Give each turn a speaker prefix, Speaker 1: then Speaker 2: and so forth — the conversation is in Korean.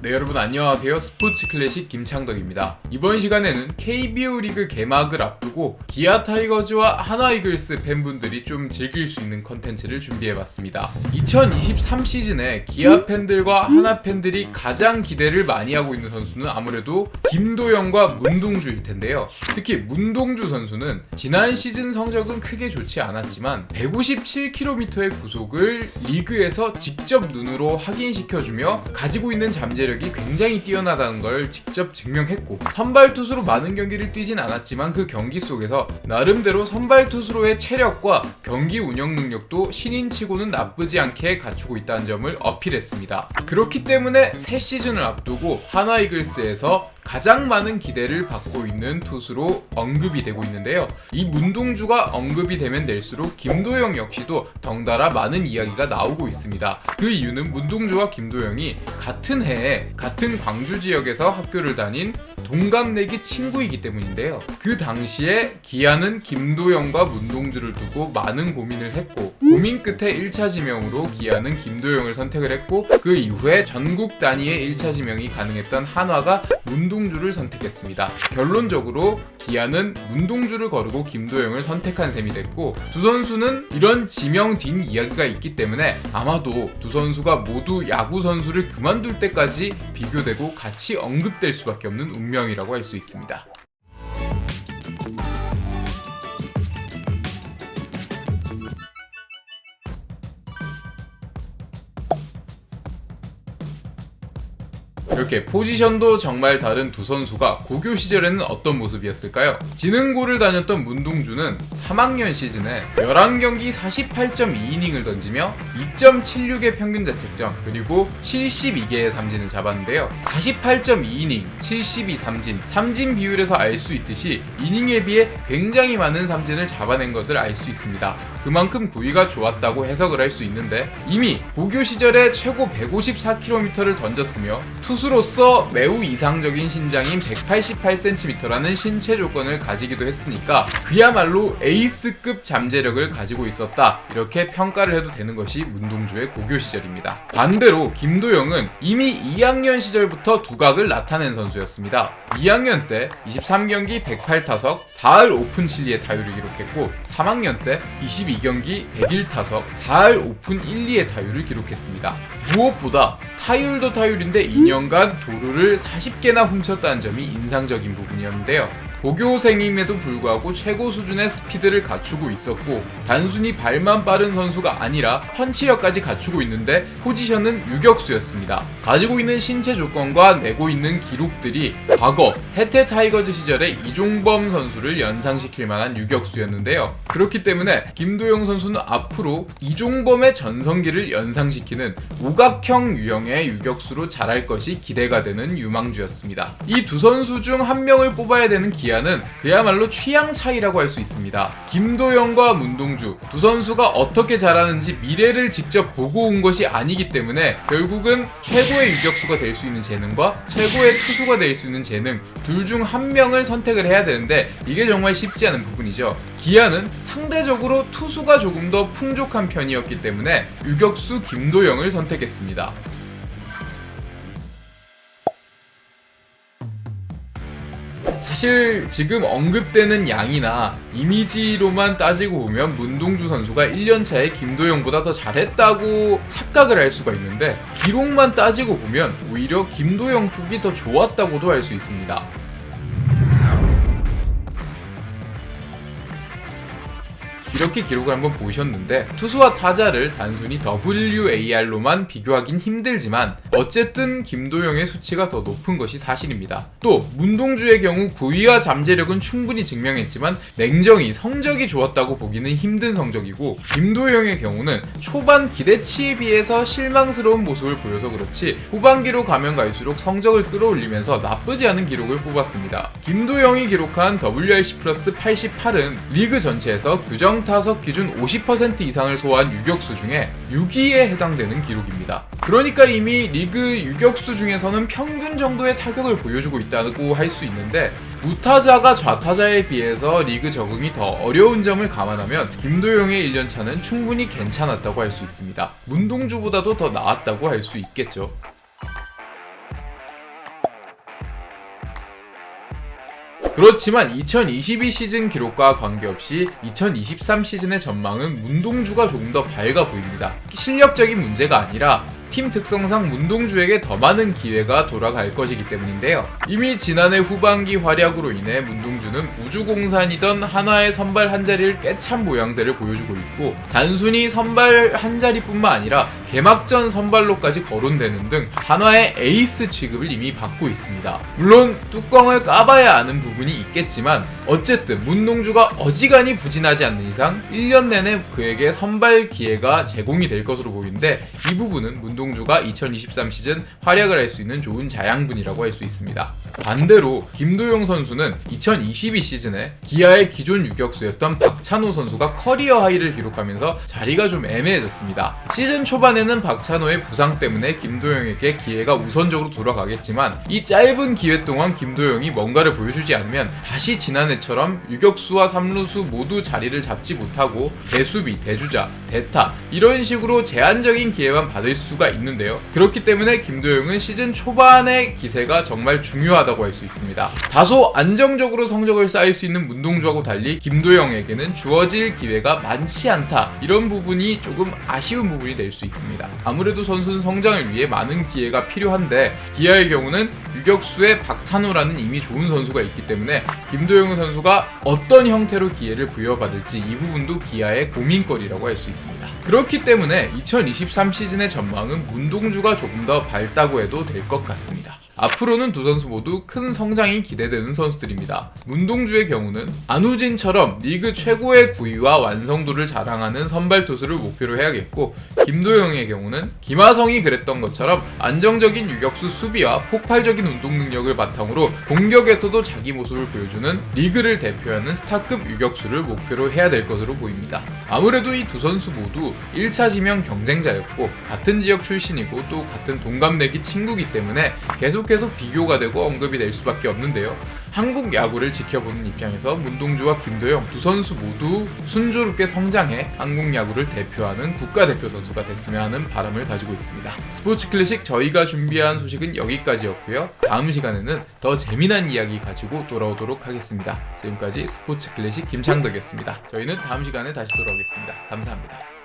Speaker 1: 네 여러분 안녕하세요. 스포츠 클래식 김창덕입니다. 이번 시간에는 KBO 리그 개막을 앞두고 기아 타이거즈와 하나 이글스 팬분들이 좀 즐길 수 있는 컨텐츠를 준비해봤습니다. 2023 시즌에 기아 팬들과 하나 팬들이 가장 기대를 많이 하고 있는 선수는 아무래도 김도영과 문동주일 텐데요. 특히 문동주 선수는 지난 시즌 성적은 크게 좋지 않았지만 157km의 구속을 리그에서 직접 눈으로 확인시켜주며 가지고 있는 잠재 력이 굉장히 뛰어나다는 걸 직접 증명했고 선발 투수로 많은 경기를 뛰진 않았지만 그 경기 속에서 나름대로 선발 투수로의 체력과 경기 운영 능력도 신인치고는 나쁘지 않게 갖추고 있다는 점을 어필했습니다. 그렇기 때문에 새 시즌을 앞두고 하나 이글스에서 가장 많은 기대를 받고 있는 투수로 언급이 되고 있는데요. 이 문동주가 언급이 되면 될수록 김도영 역시도 덩달아 많은 이야기가 나오고 있습니다. 그 이유는 문동주와 김도영이 같은 해에 같은 광주 지역에서 학교를 다닌 동갑내기 친구이기 때문인데요. 그 당시에 기아는 김도영과 문동주를 두고 많은 고민을 했고 고민 끝에 1차 지명으로 기아는 김도영을 선택을 했고 그 이후에 전국 단위의 1차 지명이 가능했던 한화가 문동주를 선택했습니다. 결론적으로 기아는 문동주를 거르고 김도영을 선택한 셈이 됐고 두 선수는 이런 지명 뒷 이야기가 있기 때문에 아마도 두 선수가 모두 야구 선수를 그만둘 때까지 비교되고 같이 언급될 수밖에 없는 운명이라고 할 수 있습니다. 이렇게 포지션도 정말 다른 두 선수가 고교 시절에는 어떤 모습이었을까요? 지능고를 다녔던 문동주는 3학년 시즌에 11경기 48.2이닝을 던지며 2.76의 평균 자책점 그리고 72개의 삼진을 잡았는데요. 48.2이닝, 72 삼진, 삼진 비율에서 알 수 있듯이 이닝에 비해 굉장히 많은 삼진을 잡아낸 것을 알 수 있습니다. 그만큼 구위가 좋았다고 해석을 할 수 있는데 이미 고교 시절에 최고 154km를 던졌으며 투수로서 매우 이상적인 신장인 188cm라는 신체 조건을 가지기도 했으니까 그야말로 에이스급 잠재력을 가지고 있었다 이렇게 평가를 해도 되는 것이 문동주의 고교 시절입니다. 반대로 김도영은 이미 2학년 시절부터 두각을 나타낸 선수였습니다. 2학년 때 23경기 108타석 4할 오픈 7리의 타율을 기록했고 3학년 때 22경기 101타석 4할 오픈 1, 2의 타율을 기록했습니다. 무엇보다 타율도 타율인데 2년간 도루를 40개나 훔쳤다는 점이 인상적인 부분이었는데요. 고교생임에도 불구하고 최고 수준의 스피드를 갖추고 있었고 단순히 발만 빠른 선수가 아니라 펀치력까지 갖추고 있는데 포지션은 유격수였습니다. 가지고 있는 신체 조건과 내고 있는 기록들이 과거 해태 타이거즈 시절의 이종범 선수를 연상시킬 만한 유격수였는데요. 그렇기 때문에 김도영 선수는 앞으로 이종범의 전성기를 연상시키는 우각형 유형의 유격수로 자랄 것이 기대가 되는 유망주였습니다. 이 두 선수 중 한 명을 뽑아야 되는 기 아는 그야말로 취향 차이라고 할 수 있습니다. 김도영과 문동주 두 선수가 어떻게 자라는지 미래를 직접 보고 온 것이 아니기 때문에 결국은 최고의 유격수가 될 수 있는 재능과 최고의 투수가 될 수 있는 재능 둘 중 한 명을 선택을 해야 되는데 이게 정말 쉽지 않은 부분이죠. 기아는 상대적으로 투수가 조금 더 풍족한 편이었기 때문에 유격수 김도영을 선택했습니다. 사실 지금 언급되는 양이나 이미지로만 따지고 보면 문동주 선수가 1년 차에 김도영보다 더 잘했다고 착각을 할 수가 있는데 기록만 따지고 보면 오히려 김도영 쪽이 더 좋았다고도 할 수 있습니다. 이렇게 기록을 한번 보셨는데 투수와 타자를 단순히 WAR로만 비교하긴 힘들지만 어쨌든 김도영의 수치가 더 높은 것이 사실입니다. 또 문동주의 경우 구위와 잠재력은 충분히 증명했지만 냉정히 성적이 좋았다고 보기는 힘든 성적이고 김도영의 경우는 초반 기대치에 비해서 실망스러운 모습을 보여서 그렇지 후반기로 가면 갈수록 성적을 끌어올리면서 나쁘지 않은 기록을 뽑았습니다. 김도영이 기록한 WRC 플러스 88은 리그 전체에서 규정 타석 기준 50% 이상을 소화한 유격수 중에 6위에 해당되는 기록입니다. 그러니까 이미 리그 유격수 중에서는 평균 정도의 타격을 보여주고 있다고 할 수 있는데 우타자가 좌타자에 비해서 리그 적응이 더 어려운 점을 감안하면 김도영의 1년차는 충분히 괜찮았다고 할 수 있습니다. 문동주보다도 더 나았다고 할 수 있겠죠. 그렇지만 2022 시즌 기록과 관계없이 2023 시즌의 전망은 문동주가 조금 더 밝아 보입니다. 실력적인 문제가 아니라 팀 특성상 문동주에게 더 많은 기회가 돌아갈 것이기 때문인데요. 이미 지난해 후반기 활약으로 인해 문동주는 우주공산이던 한화의 선발 한 자리를 꿰찬 모양새를 보여주고 있고 단순히 선발 한 자리뿐만 아니라 개막전 선발로까지 거론되는 등 한화의 에이스 취급을 이미 받고 있습니다. 물론 뚜껑을 까봐야 아는 부분이 있겠지만 어쨌든 문동주가 어지간히 부진하지 않는 이상 1년 내내 그에게 선발 기회가 제공이 될 것으로 보이는데 이 부분은 문동주 가 2023 시즌 활약을 할 수 있는 좋은 자양분이라고 할 수 있습니다. 반대로 김도영 선수는 2022 시즌에 기아의 기존 유격수였던 박찬호 선수가 커리어 하이를 기록하면서 자리가 좀 애매해졌습니다. 시즌 초반에는 박찬호의 부상 때문에 김도영에게 기회가 우선적으로 돌아가겠지만 이 짧은 기회 동안 김도영이 뭔가를 보여주지 않으면 다시 지난해처럼 유격수와 삼루수 모두 자리를 잡지 못하고 대수비, 대주자, 대타 이런 식으로 제한적인 기회만 받을 수가 있는데요. 그렇기 때문에 김도영은 시즌 초반의 기세가 정말 중요 하다고 할 수 있습니다. 다소 안정적으로 성적을 쌓을 수 있는 문동주하고 달리 김도영에게는 주어질 기회가 많지 않다. 이런 부분이 조금 아쉬운 부분이 될 수 있습니다. 아무래도 선수는 성장을 위해 많은 기회가 필요한데 기아의 경우는 유격수의 박찬호라는 이미 좋은 선수가 있기 때문에 김도영 선수가 어떤 형태로 기회를 부여받을지 이 부분도 기아의 고민거리라고 할 수 있습니다. 그렇기 때문에 2023 시즌의 전망은 문동주가 조금 더 밝다고 해도 될 것 같습니다. 앞으로는 두 선수 모두 큰 성장이 기대되는 선수들입니다. 문동주의 경우는 안우진처럼 리그 최고의 구위와 완성도를 자랑하는 선발 투수를 목표로 해야겠고 김도영의 경우는 김하성이 그랬던 것처럼 안정적인 유격수 수비와 폭발적인 운동 능력을 바탕으로 공격에서도 자기 모습을 보여주는 리그를 대표하는 스타급 유격수를 목표로 해야 될 것으로 보입니다. 아무래도 이 두 선수 모두 1차 지명 경쟁자였고 같은 지역 출신이고 또 같은 동갑내기 친구기 때문에 계속 해서 비교가 되고 언급이 될 수밖에 없는데요. 한국 야구를 지켜보는 입장에서 문동주와 김도영 두 선수 모두 순조롭게 성장해 한국 야구를 대표하는 국가대표 선수가 됐으면 하는 바람을 가지고 있습니다. 스포츠 클래식 저희가 준비한 소식은 여기까지였고요. 다음 시간에는 더 재미난 이야기 가지고 돌아오도록 하겠습니다. 지금까지 스포츠 클래식 김창덕이었습니다. 저희는 다음 시간에 다시 돌아오겠습니다. 감사합니다.